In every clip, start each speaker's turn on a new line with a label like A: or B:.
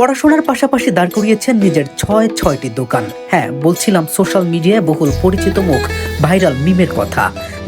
A: পড়াশোনার পাশাপাশি দাঁড় করিয়েছেন নিজের ছয় ছয়টি দোকান। হ্যাঁ বলছিলাম সোশ্যাল মিডিয়ায় বহুল পরিচিত মুখ, ভাইরাল মিমের কথা,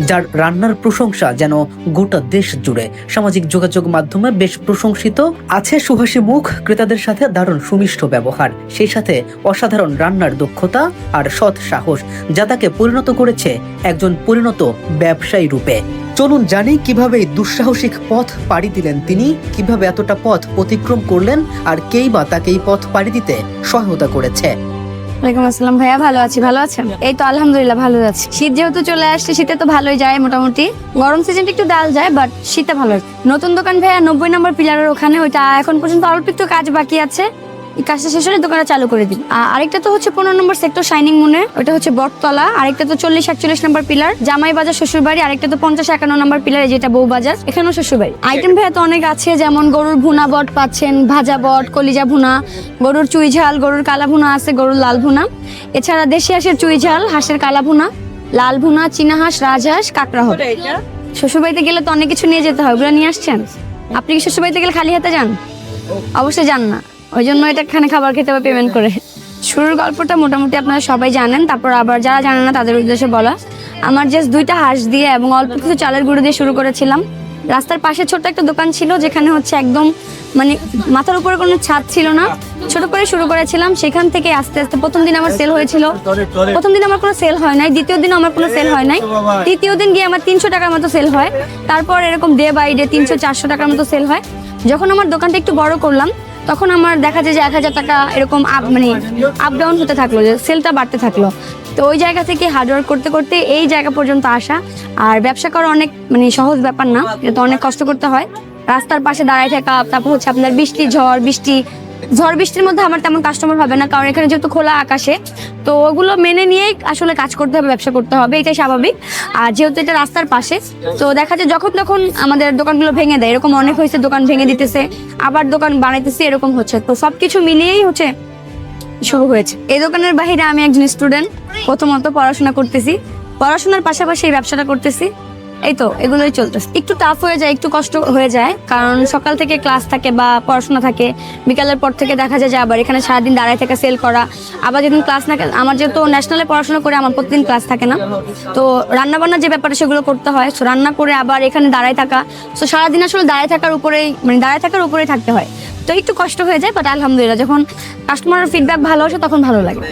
A: যার রান্নার প্রশংসা যেন গোটা দেশ জুড়ে। সামাজিক যোগাযোগ মাধ্যমে বেশ প্রশংসিত আছে সুহাসী মুখ, ক্রেতাদের সাথে দারুণ সুমিষ্ট ব্যবহার, সেই সাথে অসাধারণ রান্নার দক্ষতা আর সৎ সাহস, যা তাকে পরিণত করেছে একজন পরিণত ব্যবসায়ী রূপে। চলুন জানি কীভাবে এই দুঃসাহসিক পথ পাড়ি দিলেন তিনি কীভাবে এতটা পথ অতিক্রম করলেন আর কেই বা তাকে এই পথ পাড়ি দিতে সহায়তা করেছে।
B: ওয়ালাইকুম আসসালাম ভাইয়া ভালো আছি ভালো আছেন? এই তো আলহামদুলিল্লাহ ভালো আছি। শীত যেহেতু চলে আসছে শীতে তো ভালোই যায় মোটামুটি। গরম সিজনটা একটু ডাল যায় বাট শীতে ভালো। নতুন দোকান ভাইয়া নব্বই নম্বর পিলারের ওখানে ওইটা এখন পর্যন্ত অল্প একটু কাজ বাকি আছে। এই কাজটা শেষ হলে দোকানটা চালু করে দিন। আরেকটা তো হচ্ছে পনেরো নম্বর সেক্টর শাইনিং মুনে ওটা হচ্ছে বটতলা আরেকটা তো চল্লিশ একচল্লিশ নম্বর পিলার জামাই বাজার শ্বশুরবাড়ি আরেকটা তো পঞ্চাশ একান্ন নম্বর পিলার যেটা বউ বাজার এখানেও শ্বশুরবাড়ি। আইটেম ভাইয়া তো অনেক আছে যেমন গরুর ভুনা বট পাচ্ছেন ভাজা বট কলিজা ভুনা গরুর চুই ঝাল গরুর কালা ভুনা আছে গরুর লাল ভুনা। এছাড়া দেশি হাঁসের চুই ঝাল হাঁসের কালা ভুনা লাল ভুনা চীনা হাঁস রাজহাঁস কাঁকড়া হবে শ্বশুরবাড়িতে গেলে তো অনেক কিছু নিয়ে যেতে হয় ওগুলো নিয়ে আসছেন? আপনি কি শ্বশুরবাড়িতে গেলে খালি হাতে যান? অবশ্যই যান না। ওই জন্য এটা এখানে খাবার খেতে হবে পেমেন্ট করে। শুরুর গল্পটা মোটামুটি আপনারা সবাই জানেন, তারপর আবার যারা জানেন না তাদের উদ্দেশ্যে বলা। আমার জাস্ট দুইটা হাঁস দিয়ে এবং অল্প কিছু চালের গুঁড়ো দিয়ে শুরু করেছিলাম। রাস্তার পাশে ছোট্ট একটা দোকান ছিল, যেখানে হচ্ছে একদম মানে মাথার উপরে কোনো ছাদ ছিল না। ছোট করে শুরু করেছিলাম, সেখান থেকে আস্তে আস্তে প্রথম দিন আমার সেল হয়েছিল। প্রথম দিন আমার কোনো সেল হয় নাই, দ্বিতীয় দিন আমার কোনো সেল হয় নাই। তৃতীয় দিন গিয়ে আমার তিনশো টাকার মতো সেল হয়। তারপর এরকম ডে বাই ডে তিনশো চারশো টাকার মতো সেল হয়। যখন আমার দোকানটা একটু বড় করলাম তখন আমার দেখা যায় যে এক হাজার টাকা এরকম আপ মানে আপ ডাউন হতে থাকল, যে সেলটা বাড়তে থাকল। তো ওই জায়গা থেকে হার্ডওয়ার্ক করতে করতে এই জায়গা পর্যন্ত আসা। আর ব্যবসা করা অনেক মানে সহজ ব্যাপার না, এটা তো অনেক কষ্ট করতে হয়। রাস্তার পাশে দাঁড়ায় থাকা, তারপর হচ্ছে আপনার বৃষ্টি ঝড়, বৃষ্টি ঝড় বৃষ্টির মধ্যে আমার তেমন কাস্টমার হবে না, কারণ এখানে যেহেতু খোলা আকাশে, তো ওগুলো মেনে নিয়েই আসলে কাজ করতে হবে, ব্যবসা করতে হবে, এটাই স্বাভাবিক। আর যেহেতু এটা রাস্তার পাশে, তো দেখা যায় যখন তখন আমাদের দোকানগুলো ভেঙে দেয়, এরকম অনেক হয়েছে দোকান ভেঙে দিতেছে, আবার দোকান বানাইতেছে, এরকম হচ্ছে। তো সবকিছু মিলিয়েই হচ্ছে শুরু হয়েছে। এই দোকানের বাইরে আমি একজন স্টুডেন্ট প্রথমত পড়াশোনা করতেছি। পড়াশোনার পাশাপাশি এই ব্যবসাটা করতেছি। এই তো এগুলোই চলতেছে। একটু টাফ হয়ে যায়, একটু কষ্ট হয়ে যায়, কারণ সকাল থেকে ক্লাস থাকে বা পড়াশোনা থাকে, বিকালের পর থেকে দেখা যায় যে আবার এখানে সারাদিন দাঁড়ায় থেকে সেল করা। আবার যেদিন ক্লাস না আমার যেহেতু ন্যাশনালে পড়াশোনা করে, আমার প্রতিদিন ক্লাস থাকে না। তো রান্না বান্নার যে ব্যাপারটা সেগুলো করতে হয় সো রান্না করে আবার এখানে দাঁড়ায় থাকা। সো সারাদিন আসলে দাঁড়ায় থাকার উপরেই মানে দাঁড়ায় থাকার উপরেই থাকতে হয়। তো একটু কষ্ট হয়ে যায় বাট আলহামদুলিল্লাহ, যখন কাস্টমারের ফিডব্যাক ভালো আসে, তখন ভালো লাগে।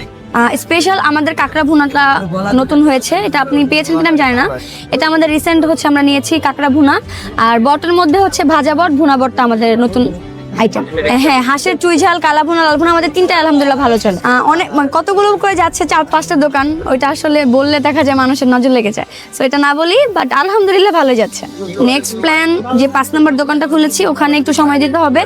B: স্পেশাল আমাদের কাঁকড়া ভুনাটা নতুন হয়েছে। এটা আপনি পেয়েছেন কিনা আমি জানি না। এটা আমাদের রিসেন্ট হচ্ছে আমরা নিয়েছি কাঁকড়া ভুনা। আর বটের মধ্যে হচ্ছে ভাজা বট, ভুনা বটটা আমাদের নতুন আইটেম হ্যাঁ হাঁসের চুই ঝাল কালা ভুনা আমাদের তিনটা আলহামদুলিল্লাহ ভালো চলে। অনেক মানে কতগুলো করে যাচ্ছে চার পাঁচটা দোকান, ওইটা আসলে বললে দেখা যায় মানুষের নজর লেগে যায়। সো এটা না বলি বাট আলহামদুলিল্লাহ ভালো যাচ্ছে। নেক্সট প্ল্যান যে পাঁচ নম্বর দোকানটা খুলেছি, ওখানে একটু সময় দিতে হবে।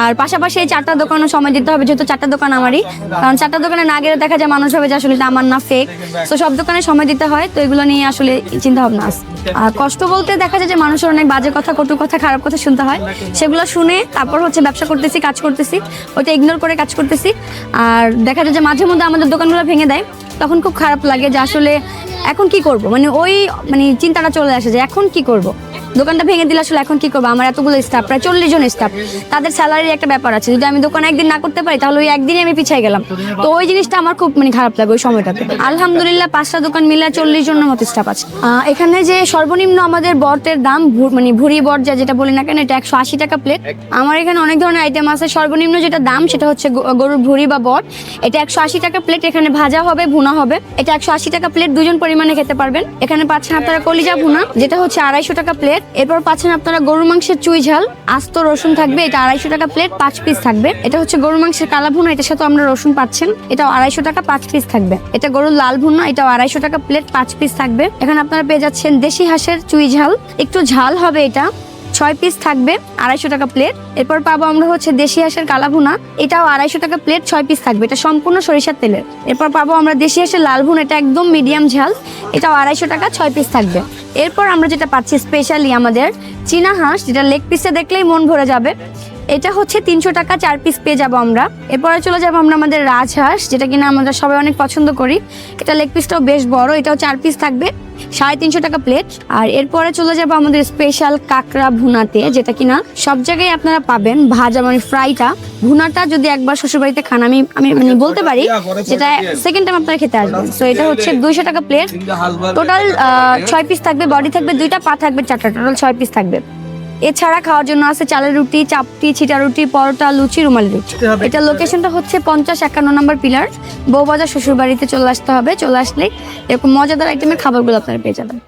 B: আর পাশাপাশি এই চারটা দোকানও সময় দিতে হবে, যেহেতু চারটা দোকান আমারই। কারণ চারটা দোকানে না গেলে দেখা যায় মানুষ ভাবে যে আসলে এটা আমার না ফেক তো সব দোকানে সময় দিতে হয়, তো এগুলো নিয়ে আসলে চিন্তা ভাবনা আছে। কষ্ট বলতে দেখা যায় যে মানুষের অনেক বাজে কথা কটু কথা খারাপ কথা শুনতে হয়। সেগুলো শুনে তারপর হচ্ছে ব্যবসা করতেছি কাজ করতেছি। ওইটা ইগনোর করে কাজ করতেছি। আর দেখা যায় যে মাঝে মধ্যে আমাদের দোকানগুলো ভেঙে দেয়। তখন খুব খারাপ লাগে যে আসলে এখন কি করব? মানে ওই মানে চিন্তাটা চলে আসে যে এখন কি করব? দোকানটা ভেঙে দিলে আসলে এখন কি করব? আমার এতগুলো স্টাফ প্রায় চল্লিশ জন স্টাফ তাদের স্যালারির একটা ব্যাপার আছে। যদি আমি দোকান একদিন না করতে পারি, তাহলে ওই একদিনই আমি পিছিয়ে গেলাম। তো ওই জিনিসটা আমার খুব মানে খারাপ লাগে ওই সময়টাতে। আলহামদুলিল্লাহ, পাঁচটা দোকান মিলে চল্লিশ জনের মতো স্টাফ আছে। এখানে যে সর্বনিম্ন আমাদের বটের দাম মানে ভুরি বট যা যেটা বলি না কেন, এটা একশো আশি টাকা প্লেট আমার এখানে অনেক ধরনের আইটেম আছে। সর্বনিম্ন যেটা দাম, সেটা হচ্ছে গরুর ভুরি বা বট এটা একশো আশি টাকা প্লেট এখানে ভাজা হবে, ভুনা হবে। এটা একশো আশি টাকা প্লেট দুজন পরিমাণে খেতে পারবেন। এখানে পাচ্ছেন আপনারা কলিজা ভুনা, যেটা হচ্ছে আড়াইশো টাকা প্লেট এরপর পাচ্ছেন আপনারা গরুর মাংসের চুই ঝাল। আস্ত রসুন থাকবে, এটা আড়াইশো টাকা প্লেট পাঁচ পিস থাকবে। এটা হচ্ছে গরুর মাংসের কালা ভুনা এটার সাথে আমরা রসুন পাচ্ছেন। এটাও আড়াইশো টাকা, পাঁচ পিস থাকবে। এটা গরুর লাল ভুনা, এটাও আড়াইশো টাকা প্লেট পাঁচ পিস থাকবে। এখন আপনারা পেয়ে যাচ্ছেন দেশি হাঁসের চুই ঝাল। একটু ঝাল হবে এটা। ছয় পিস থাকবে, আড়াইশো টাকা প্লেট এরপর পাবো আমরা হচ্ছে দেশি হাঁসের কালাভুনা। এটাও আড়াইশো টাকা প্লেট ছয় পিস থাকবে। এটা সম্পূর্ণ সরিষার তেলের এরপর পাবো আমরা দেশি হাঁসের লাল ভুন এটা একদম মিডিয়াম ঝাল। এটাও আড়াইশো টাকা, ছয় পিস থাকবে। এরপর আমরা যেটা পাচ্ছি স্পেশালি আমাদের চীনা হাঁস, যেটা লেগ পিসে দেখলেই মন ভরে যাবে। এটা হচ্ছে তিনশো টাকা, চার পিস পেয়ে যাব আমরা। এরপরে চলে যাব আমরা আমাদের রাজহাঁস, যেটা কিনা আমরা সবাই অনেক পছন্দ করি। এটা লেগ পিসটাও বেশ বড়, এটাও চার পিস থাকবে, সাড়ে তিনশো টাকা প্লেট আর এরপরে চলে যাব আমাদের স্পেশাল কাঁকড়া ভুনাতে, যেটা কিনা সব জায়গায় আপনারা পাবেন ভাজা মানে ফ্রাইটা ভুনাটা যদি একবার শ্বশুরবাড়িতে খান, আমি আমি মানে বলতে পারি যেটা সেকেন্ড টাইম আপনারা খেতে আসবেন। তো এটা হচ্ছে দুইশো টাকা প্লেট টোটাল ছয় পিস থাকবে বডি থাকবে, দুইটা পা থাকবে, চারটা টোটাল ছয় পিস থাকবে। এছাড়া খাওয়ার জন্য আছে চালের রুটি চাপটি ছিটা রুটি পরোটা লুচি রুমালি রুটি। এটা লোকেশনটা হচ্ছে পঞ্চাশ একান্ন নম্বর পিলার। বউবাজার শ্বশুরবাড়িতে চলে আসতে হবে। চলে আসলে এরকম মজাদার আইটেমের খাবারগুলো আপনারা পেয়ে যাবেন।